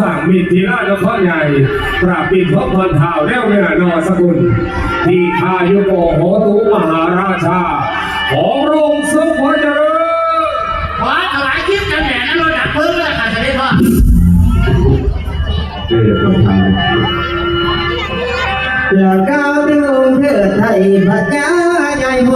สั่งมีทีราชนครใหญ่ ปราบปิดพบพันเท้าแนวเนื้อนอสกุล ที่พายุโกโหตุมหาราชา ของโรงสุขวัจเจริญขอถวายคลิปกันแหน่นั้นเราดับเพลิงเลยค่ะจะได้พ่อเออต้องทำเพื่อก้าวถึงเถิดไทยพระเจ้าใหญ่โห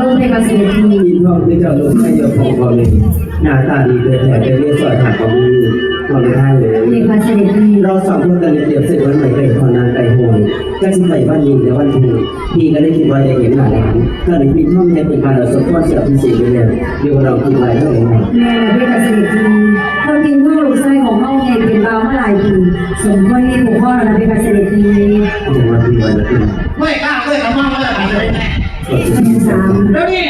พร้อมพัดลมในเสด็จทียินพ่อคือเจ้าลูกให้ยกของบอลหน้าตาดีเกินแต่เป็นเรื่องสอดหักของมือเราไม่ได้เลยในกระเสด็จทีเราสองคนกันเปรียบเสร็จวันใหม่เป็นคนนานไกลโหยก็สิไปบ้านยิงแต่วันถูกพี่ก็ได้คิดว่าจะเห็นหลานก็เลยพี่ท่อมเนี่ยเป็นการเราสมควรเสียพิเศษไปเลยเดี๋ยวเราคิดไว้เท่าไหร่แม่ในกระเสด็จทีเราจริงพ่อลูกชายของพ่อเองเป็นบ่าวมาหลายปีสมควรมีผูกพ่อเราเป็นเสด็จทีจะมาพี่ไม่กล้าไม่กระมั่งเลยค่ะได้แม่ สามแล้วนี่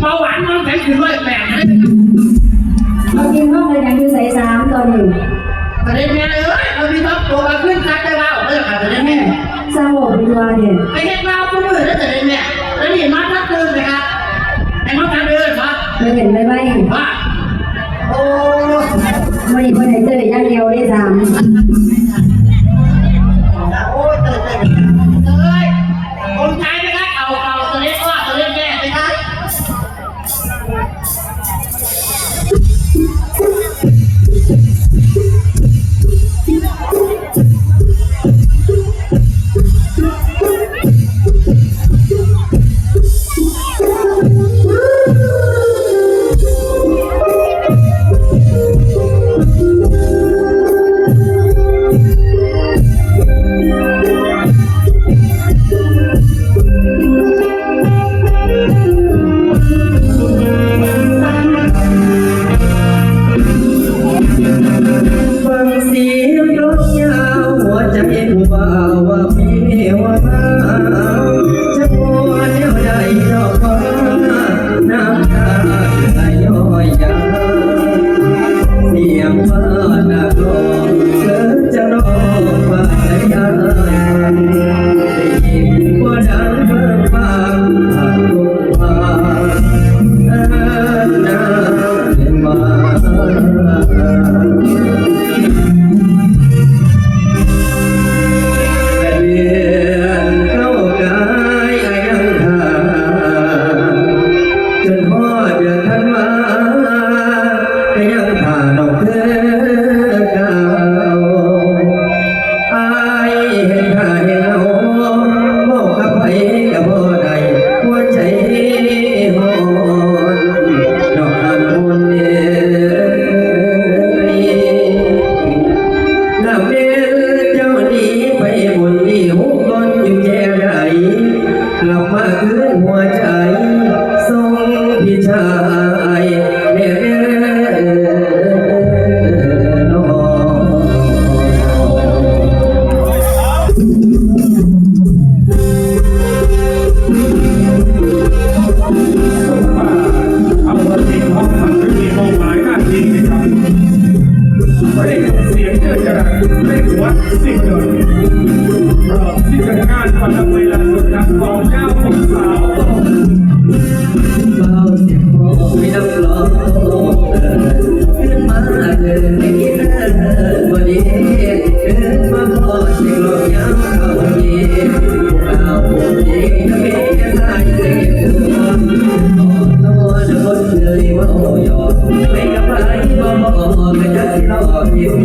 เบาหวานมันแข็งขึ้นด้วยแปลกเลยเราจริงพ่อเลยยังอยู่ใส่สามตอนหนึ่งจะได้แม่เลยเรามีท็อปตัวมาขึ้นคัดได้ว่าเลยค่ะจะได้แม่สร้างบอกเป็นว่าเนี่ยไอ้เห็ดเราผู้มือแล้วจะได้แม่แล้วนี่มาทักเดินเลยครับไอ้มาทักเดินครับไม่เห็นไม่ไหวว่าโอ้ไม่ได้คนไหนเจออย่างเดียวได้สาม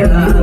เ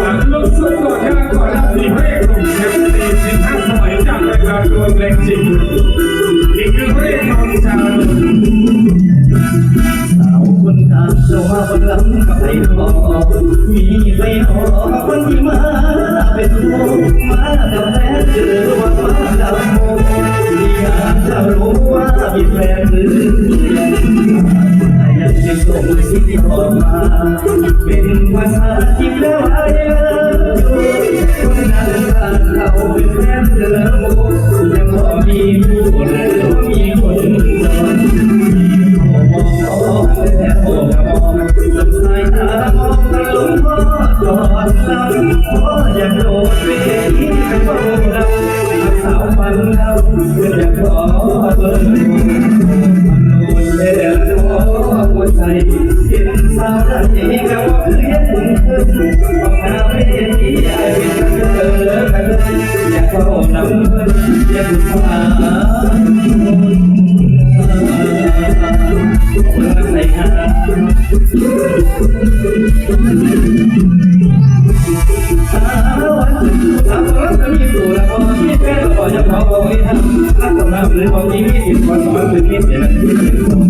หวังลูกสุดก่อนหน้าก่อนหน้าสี่พระเอกหนุ่มแชมป์สี่สิบห้าสมัยจากรายการรวมแรงจริงอีกคือพระเอกน้องชาวสาวคนงามเจ้าว่าคนหลังกับไอ้หอมีไปหอคนที่มาเป็นผู้มากับแฟนเจอว่ามาดำโมอยากจะรู้ว่ามีแฟนหรือ สิบออกมาเป็นภาษาที่แปลว่า I love you คนนั้นเราเป็นแฟนเธอ คนรักใส่ขาสาวสาวรักจะมีสู่ละครที่แค่ต่อจะพอบอกให้ทำถ้าสำหรับหรือบอกที่มีสิทธิ์คนสอนหรือมีเสียงที่เป็นคน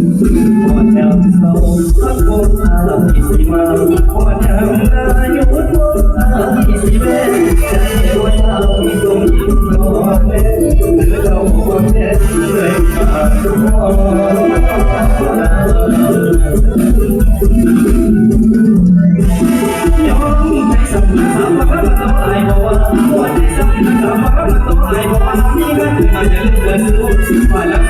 พอแนวเราพักโบราณเราอีสีมาพอแนวนายุทธโบราณอีสีแม่ใจหัวเท้าอีทรงยิ้มรอแม่หรือเราคนแท้เลยมาทุกคน ว่าหั